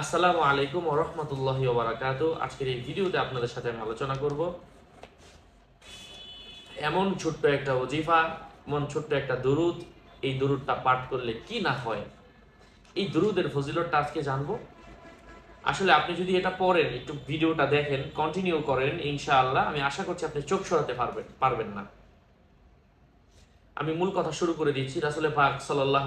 আসসালামু আলাইকুম ওরহমতুল্লাহি ওবারাকাতু আজকের এই ভিডিওতে আপনাদের সাথে আমি আলোচনা করব। এমন ছোট্ট একটা ওজিফা, এমন ছোট্ট একটা দুরুদ। এই দুরুদটা পাঠ করলে কি না হয়? এই দুরুদের ফজিলতটা আজকে জানব। আসলে আপনি যদি এটা পড়েন, একটু ভিডিওটা দেখেন কন্টিনিউ করেন, ইনশাআল্লাহ, আমি আশা করছি আপনি চোখ সরাতে পারবেন পারবেন না। আমি মূল কথা শুরু করে দিচ্ছি। রাসুলে পাক সাল্লাহ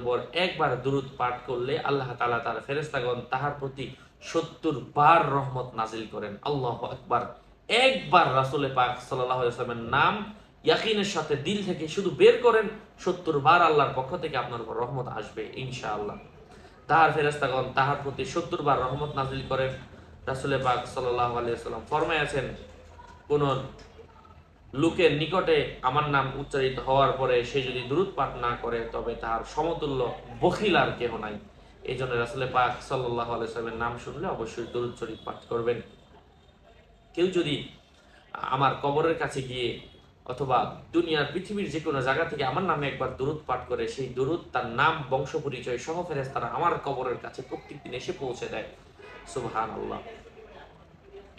উপর একবার দুরুদ পাঠ করলে আল্লাহ তালা তার ফেরেস্তাগণ তাহার প্রতি সত্তর বার রহমত নাজিল করেন। আল্লাহ একবার একবার রাসুলে পাক সাল্লাহ নাম ইয়াকিনের সাথে দিল থেকে শুধু বের করেন, সত্তর বার আল্লাহর পক্ষ থেকে আপনার উপর রহমত আসবে ইনশাআল্লাহ। তাহার ফেরেস্তাগণ তাহার প্রতি সত্তর বার রহমত নাজিল করেন। রাসুলে পাক সাল্লাহ আলিয়াল্লাম ফরমায় আছেন কোন লোকের নিকটে আমার নাম উচ্চারিত হওয়ার পরে সে যদি দূরত পাঠ না করে, তবে তার সমতুল্য বখিল আর কেহ নাই। এই জন্য রাসুলে পাক সাল্লাহ আলাইসলামের নাম শুনলে অবশ্যই দরুদ শরীফ পাঠ করবেন। কেউ যদি আমার কবরের কাছে গিয়ে অথবা দুনিয়ার পৃথিবীর যে কোনো জায়গা থেকে আমার নামে একবার দূরত পাঠ করে, সেই দূরত তার নাম, বংশ পরিচয় সহ ফেরেস তারা আমার কবরের কাছে প্রত্যেক দিন এসে পৌঁছে দেয়। সুবহান আল্লাহ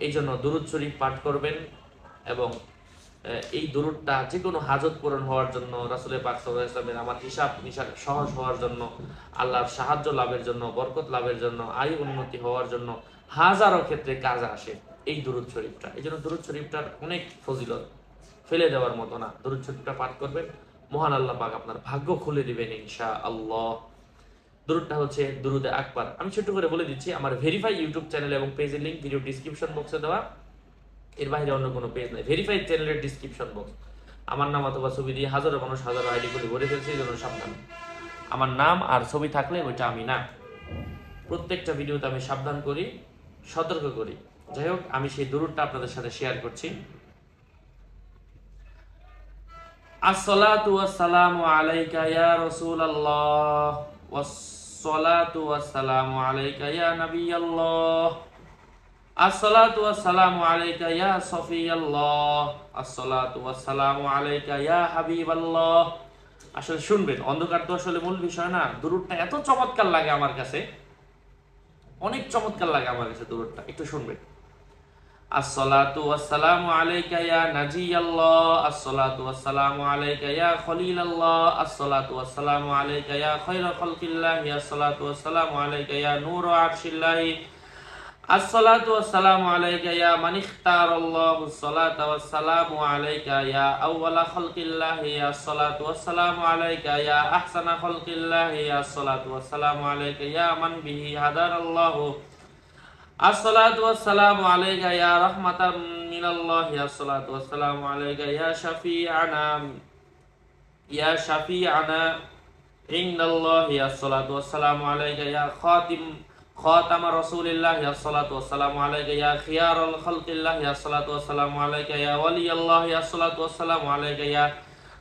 এই জন্য দরুদ শরীফ পাঠ করবেন এবং এই দরুদটা যে কোনো হাজত পূরণ হওয়ার জন্য রাসুলের পাক সাল্লাল্লাহু আমার হিসাব নিশাব সহজ হওয়ার জন্য, আল্লাহর সাহায্য লাভের জন্য, বরকত লাভের জন্য, আয় উন্নতি হওয়ার জন্য হাজারো ক্ষেত্রে কাজ আসে এই দুরুদ শরীফটা। এই জন্য দুরুদ শরীফটার অনেক ফজিলত ফেলে দেওয়ার মতো না। দুরুদ শরীফটা পাঠ করবেন, মহান আল্লাহ পাক আপনার ভাগ্য খুলে দিবেন ইনশা আল্লাহ দুরুদটা হচ্ছে দুরুদে আকবার। আমি ছোট্ট করে বলে দিচ্ছি, আমার ভেরিফাই ইউটিউব চ্যানেল এবং পেজের লিঙ্ক ভিডিও ডিসক্রিপশন বক্সে দেওয়া। এর বাইরে অন্য কোনো পেজ নাই। ভেরিফাইড চ্যানেলের ডিসক্রিপশন বক্স আমার নাম অথবা ছবি দিয়ে হাজারো মানুষ হাজারো আইডি করে ভরে ফেলছে, এই জন্য সাবধান। আমার নাম আর ছবি থাকলে ওইটা আমি না। প্রত্যেকটা ভিডিওতে আমি সাবধান করি, সতর্ক করি। যাই হোক, আমি সেই দূরটা আপনাদের সাথে শেয়ার করছি। আসসালাতু ওয়াসসালামু আলাইকা ইয়া রাসূলুল্লাহ। ওয়াসসালাতু ওয়াসসালামু আলাইকা ইয়া নাবিয়াল্লাহ আসসালাতু ওয়াসসালামু আলাইকা ইয়া সফিয়াল্লাহ। আসসালাতু ওয়াসসালামু আলাইকা ইয়া হাবিবাল্লাহ। আসলে শুনবেন, অন্ধকার তো আসলে মূল বিষয় না, দুরুদটা এত চমৎকার লাগে আমার কাছে। অনেক চমৎকার লাগে আমার কাছে দুরুদটা, একটু শুনবেন। আসসালাতু ওয়াসসালামু আলাইকা ইয়া নাজিয়াল্লাহ। আসসালাতু ওয়াসসালামু আলাইকা ইয়া খলিলাল্লাহ। আসসালাতু ওয়াসসালামু আলাইকা ইয়া খায়রা খালকিল্লাহ। আসসালাতু ওয়াসসালামু আলাইকা ইয়া নূর আরশিল্লাহি। আসসালাতু ওয়াসসালামু আলাইকা ইয়া মান ইখতারাল্লাহু আসসালাতু ওয়াসসালামু আলাইকা ইয়া আউওয়ালা খালকিল্লাহি মান বিহি হাদারাল্লাহু। আসসালাতু ওয়াসসালামু আলাইকা ইয়া রাহমাতাম মিনাল্লাহি আসসালাতু ওয়াসসালামু আলাইকা ইয়া শাফিআনা ইয়া শাফিআনা ইন্দাল্লাহি আসসালাতু ওয়াসসালামু يا شفيعنا عند الله يا الصلاة والسلام عليك يا خاتم خاتم رسول الله يا الصلاة والسلام عليك يا خيار الخلق الله يا الصلاة والسلام عليك يا ولي الله يا الصلاة والسلام عليك يا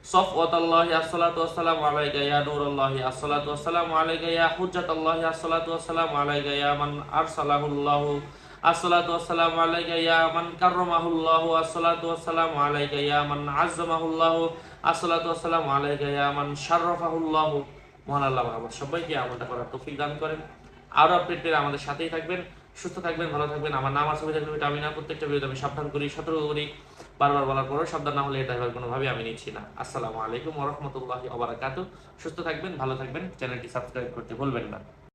صفوة الله يا الصلاة والسلام عليك يا نور الله يا الصلاة والسلام عليك يا حجة الله يا الصلاة والسلام عليك يا من أرسله الله الصلاة والسلام عليك يا من كرمه الله الصلاة والسلام عليك يا من عزمه الله الصلاة والسلام عليك يا من شرفه الله মহান আল্লাহ আমার সবাইকে আমলটা করার তৌফিক দান করেন আরও আপডেট পেলে আমাদের সাথেই থাকবেন, সুস্থ থাকবেন, ভালো থাকবেন। আমার নাম আর ছবি থাকবে আমি না, প্রত্যেকটা ভিডিওতে আমি সাবধান করি, সতর্ক করি, বারবার বলার পরেও সাবধান না হলে এটা এবার কোনোভাবে আমি নিচ্ছি না। আসসালামু আলাইকুম ওরহমতুল্লাহি ওবারাকাতু সুস্থ থাকবেন, ভালো থাকবেন, চ্যানেলটি সাবস্ক্রাইব করতে ভুলবেন না।